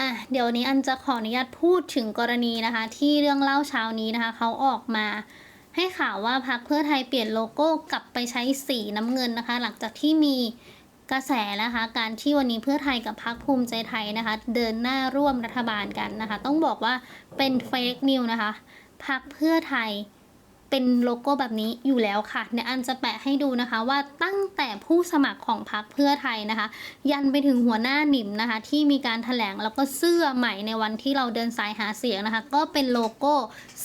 อะเดี๋ยวนี้อันจะขออนุญาตพูดถึงกรณีนะคะ ที่เรื่องเล่าเช้านี้นะคะเขาออกมาให้ข่าวว่าพรรคเพื่อไทยเปลี่ยนโลโก้กลับไปใช้สีน้ำเงินนะคะ หลังจากที่มีกระแสนะคะ การที่วันนี้เพื่อไทยกับพรรคภูมิใจไทยนะคะ เดินหน้าร่วมรัฐบาลกันนะคะ ต้องบอกว่าเป็นเฟกนิวนะคะพรรคเพื่อไทย เป็นโลโก้แบบนี้อยู่แล้วค่ะเดี๋ยอันจะแปะให้ดูนะคะว่าตั้งแต่ผู้สมัครของพรรคเพื่อไทยนะคะ ยันไปถึงหัวหน้าหนิมนะคะ ที่มีการถแถลงแล้วก็เสื้อใหม่ในวันที่เราเดินสายหาเสียงนะคะ ก็เป็นโลโก้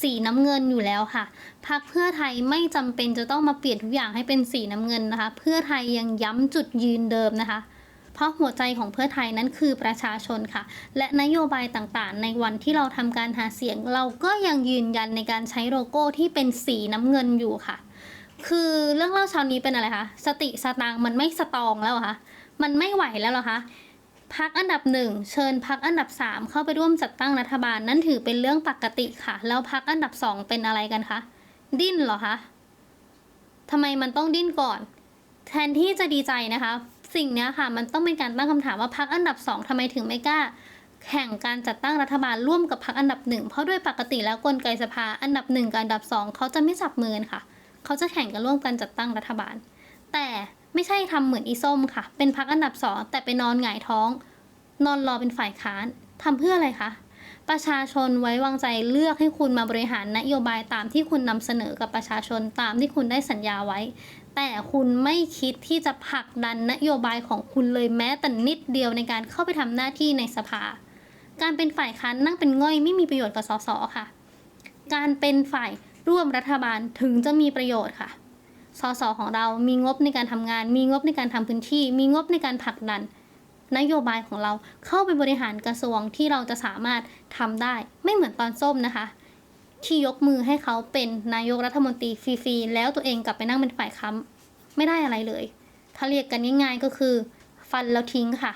สีน้ำเงินอยู่แล้วค่ะพรรคเพื่อไทยไม่จำเป็นจะต้องมาเปลี่ยนทุกอย่างให้เป็นสีน้ำเงินนะคะ เพื่อไทยยังย้ำจุดยืนเดิมนะคะ เพราะหัวใจของเพื่อไทยนั้นคือประชาชนค่ะ และนโยบายต่างๆ ในวันที่เราทำการหาเสียง เราก็ยังยืนยันในการใช้โลโก้ที่เป็นสีน้ำเงินอยู่ค่ะ คือเรื่องเล่าเช้านี้เป็นอะไรคะสติสตางมันไม่สตองแล้วคะมันไม่ไหวแล้วเหรอคะพักอันดับหนึ่งเชิญพักอันดับสามเข้าไปร่วมจัดตั้งรัฐบาลนั่นถือเป็นเรื่องปกติค่ะ แล้วพักอันดับสองเป็นอะไรกันคะดิ้นเหรอคะทำไมมันต้องดิ้นก่อน แทนที่จะดีใจนะคะ สิ่งนี้ค่ะมันต้องเป็นการตั้งคำถามว่าพักอันดับสองทำไมถึงไม่กล้าแข่งการจัดตั้งรัฐบาลร่วมกับพักอันดับหนึ่งเพราะด้วยปกติแล้วกลไกสภาอันดับหนึ่งกับอันดับสองเขาจะไม่จับมือกันค่ะ เขาจะแข่งกันร่วมกันจัดตั้งรัฐบาล แต่ไม่ใช่ทำเหมือนอีส้มค่ะ เป็นพักอันดับสองแต่ไปนอนหงายท้อง นอนรอเป็นฝ่ายค้านทำเพื่ออะไรคะประชาชนไว้วางใจเลือกให้คุณมาบริหารนโยบายตามที่คุณนำเสนอกับประชาชนตามที่คุณได้สัญญาไว้ แต่คุณไม่คิดที่จะผลักดันนโยบายของคุณเลยแม้แต่นิดเดียวในการเข้าไปทำหน้าที่ในสภา การเป็นฝ่ายค้านนั่งเป็นง่อยไม่มีประโยชน์กับสสค่ะ การเป็นฝ่ายร่วมรัฐบาลถึงจะมีประโยชน์ค่ะสสของเรามีงบในการทำงาน มีงบในการทำพื้นที่ มีงบในการผลักดัน นโยบายของเราเข้าไปบริหารกระทรวงที่เราจะสามารถทำได้ ไม่เหมือนตอนส้มนะคะ ที่ยกมือให้เขาเป็นนายกรัฐมนตรีฟรีๆแล้วตัวเองกลับไปนั่งเป็นฝ่ายค้ำไม่ได้อะไรเลย ถ้าเรียกกันง่ายๆก็คือ ฟันแล้วทิ้งค่ะ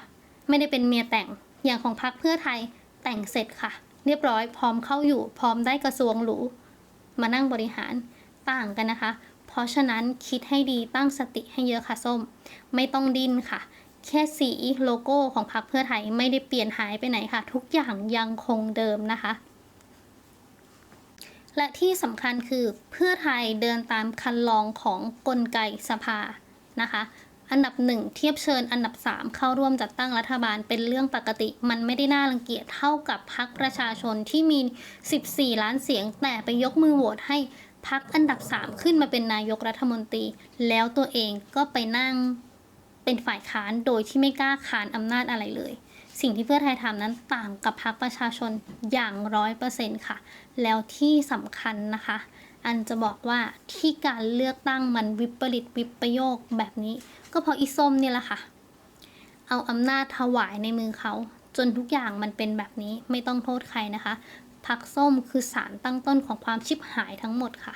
ไม่ได้เป็นเมียแต่งอย่างของพรรคเพื่อไทยแต่งเสร็จค่ะ เรียบร้อยพร้อมเข้าอยู่พร้อมได้กระทรวงหรูมานั่งบริหารต่างกันนะคะ เพราะฉะนั้นคิดให้ดีตั้งสติให้เยอะค่ะส้ม ไม่ต้องดิ้นค่ะ แค่สีโลโก้ของพรรคเพื่อไทยไม่ได้เปลี่ยนหายไปไหนค่ะ ทุกอย่างยังคงเดิมนะคะ และที่สำคัญคือเพื่อไทยเดินตามคันลองของกลไกสภานะคะ อันดับหนึ่งเทียบเชิญอันดับสามเข้าร่วมจัดตั้งรัฐบาลเป็นเรื่องปกติ มันไม่ได้น่ารังเกียจเท่ากับพรรคประชาชนที่มี 14 ล้านเสียง แต่ไปยกมือโหวตให้พรรคอันดับ 3 ขึ้นมาเป็นนายกรัฐมนตรี แล้วตัวเองก็ไปนั่งเป็นฝ่ายค้านโดยที่ไม่กล้าขานอำนาจอะไรเลย สิ่งที่เพื่อไทยทำนั้นต่างกับพรรคประชาชนอย่างร้อยเปอร์เซ็นต์ค่ะ แล้วที่สำคัญนะคะ อันจะบอกว่าที่การเลือกตั้งมันวิปริตวิปโยคแบบนี้ ก็เพราะอีส้มเนี่ยแหละค่ะ เอาอำนาจถวายในมือเขา จนทุกอย่างมันเป็นแบบนี้ไม่ต้องโทษใครนะคะพักส้มคือสารตั้งต้นของความชิบหายทั้งหมดค่ะ